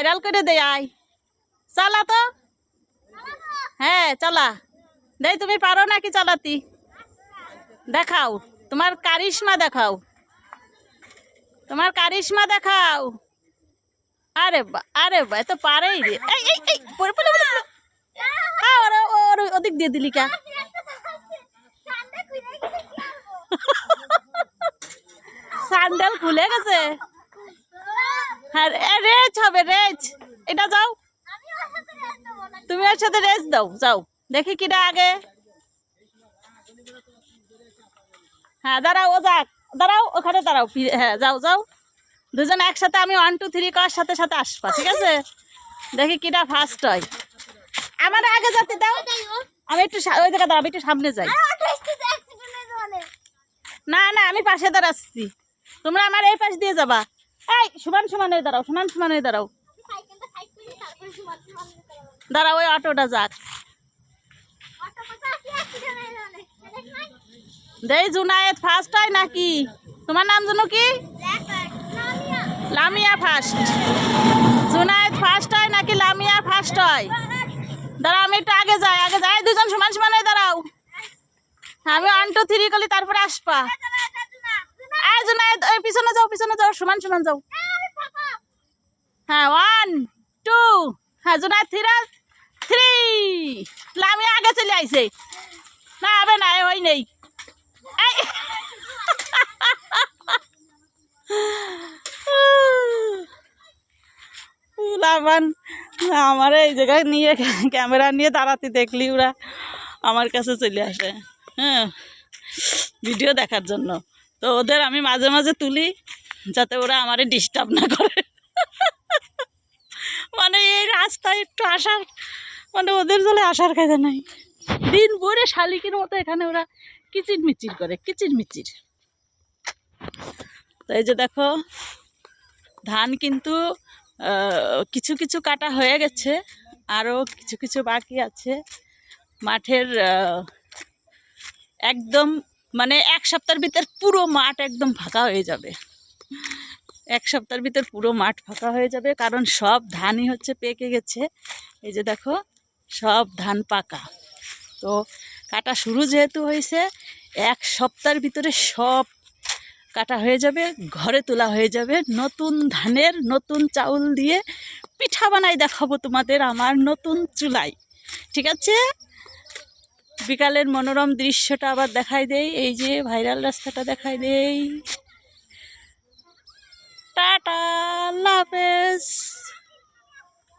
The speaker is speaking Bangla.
ভাইরাল করে দে আয়। চালা তো। হ্যাঁ চালা। দেই তুমি পারো নাকি চালাতি? দেখাও। তোমার কারিশমা দেখাও। তোমার কারিশমা দেখাও। আরে বা আরে বা তো পারেই রে। এই এই এই পড়ে পড়ে পড়ে পড়ে। আ, ওর ওর ওদিক দিয়ে দিলি কা। স্যান্ডেল খুলে গেছে। হ্যাঁ রেচ হবে রেচ এটা যাও। তুমি ওর সাথে রেচ দাও, যাও। দেখি কিটা আগে। হ্যাঁ দাঁড়াও, ও যাক। দাঁড়াও, ওখানে দাঁড়াও হ্যাঁ যাও যাও। দুজন একসাথে আমি ওয়ান টু থ্রি করার সাথে সাথে আসবা, ঠিক আছে? দেখি কিটা ফার্স্ট হয়। আমার আগে যেতে দাও, আমি একটু ওই জায়গা দাঁড়াবো, একটু সামনে যাই। না না, আমি পাশে দাঁড়াচ্ছি। তোমরা আমার এই পাশ দিয়ে যাবা। এই, সমান সমান হয়ে দাঁড়াও, সমান সমান হয়ে দাঁড়াও। দাঁড়াও, ওই অটোটা যাক। দেই জুনায়েত ফার্স্ট হয় নাকি? তোমার নাম জানো কি? লামিয়া ফার্স্ট জুনায়েত ফার্স্ট হয় নাকি লামিয়া ফার্স্ট হয়? দাঁড়াও, আমি একটু আগে যাই আগে যাই, দুজন সমান সমান হয়ে দাঁড়াও। আমি ওয়ান টু থ্রি করলি তারপরে আসবা। জুনায়েত ওই পিছনে যাও পিছনে যাও, সমান সমান যাও। হ্যাঁ ওয়ান টু হ্যাঁ জুনায়েত থ্রি থ্রি লামিয়া আগে চলে আইছে। না হবে না ওই নেই। লাভান আমার এই জায়গায় নিয়ে ক্যামেরা নিয়ে দাঁড়াতে দেখলি ওরা। আমার কাছে চলে আসে। হ্যাঁ ভিডিও দেখার জন্য। তো ওদের আমি মাঝে মাঝে তুলি, যাতে ওরা আমারে ডিস্টার্ব না করে। মানে এই রাস্তায় একটু আসার মানে ওদের জলে আসার কাজে নাই। দিন ভরে শালিকের মতো এখানে ওরা কিচির মিচির করে কিচির মিচির তো এই যে দেখো, ধান কিন্তু কিছু কিছু কাটা হয়ে গেছে আরও কিছু কিছু বাকি আছে। মাঠের একদম মানে এক সপ্তাহের ভিতর পুরো মাঠ একদম ফাঁকা হয়ে যাবে। এক সপ্তাহের ভিতর পুরো মাঠ ফাঁকা হয়ে যাবে, কারণ সব ধানই হচ্ছে পেকে গেছে। এই যে দেখো, সব ধান পাকা। তো কাটা শুরু যেহেতু হয়েছে, এক সপ্তাহের ভিতরে সব কাটা হয়ে যাবে, ঘরে তোলা হয়ে যাবে। নতুন ধানের, নতুন চাউল দিয়ে পিঠা বানাই দেখাবো তোমাদের আমার নতুন চুলাই। ঠিক আছে? বিকালের মনোরম দৃশ্যটা আবার দেখাই দেই। এই যে ভাইরাল রাস্তাটা দেখাই দেই। টাটা হাফেজ।